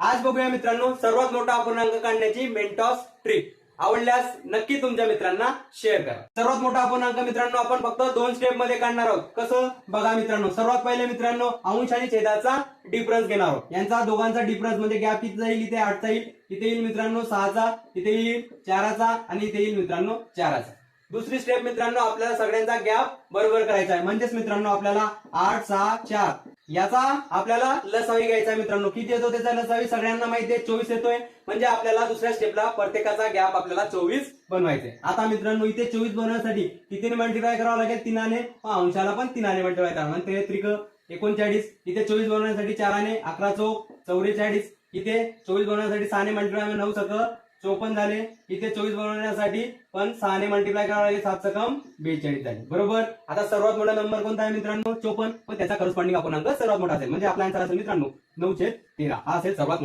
आज बघूया मित्रांनो सर्वात मोठा अपूर्णांक काढण्याची मेंटॉस ट्रिक आवडल्यास नक्की तुमच्या मित्रांना शेअर करा. सर्वात मोठा अपूर्णांक मित्रांनो आपण फक्त दोन स्टेपमध्ये काढणार आहोत. कसं? बघा मित्रांनो सर्वात पहिले मित्रांनो अंश आणि छेदाचा डिफरन्स घेणार आहोत. यांचा दोघांचा डिफरन्स म्हणजे गॅप किती जाईल? इथे आठचा येईल इथे येईल मित्रांनो सहाचा. इथे येईल चाराचा आणि इथे येईल मित्रांनो चाराचा. दुसरी स्टेप मित्रांनो आपल्याला सगळ्यांचा गॅप बरोबर करायचा आहे. म्हणजेच मित्रांनो आपल्याला आठ सहा चार. याचा आपल्याला लसावी घ्यायचा मित्रांनो. किती येतो त्याचा लसावी सगळ्यांना माहिती आहे चोवीस येतोय. म्हणजे आपल्याला दुसऱ्या स्टेपला प्रत्येकाचा गॅप आपल्याला चोवीस बनवायचे आता मित्रांनो इथे चोवीस बनवण्यासाठी कितीने मल्टिप्लाय करावं लागेल? तिनाने. अंशाला पण तिनाने मल्टिप्लाय करावं. म्हणजे त्रिक एकोणचाळीस. इथे चोवीस बनवण्यासाठी चाराने अकरा चौक चौवेचाळीस इथे चोवीस बनवण्यासाठी सहाने मल्टिप्लाय म्हणजे नऊ सक चोपन्न झाले. इथे चोवीस बनवण्यासाठी पण सहाने मल्टिप्लाय करावं लागेल सात सकम बेचाळीस झाले. बरोबर? आता सर्वात मोठा नंबर कोणता आहे मित्रांनो? चोपन्न. पण त्याचा करस्पॉन्डिंग अंक सर्वात मोठा असेल. म्हणजे आपला आन्सर असेल मित्रांनो नऊशे तेरा. हा असेल सर्वात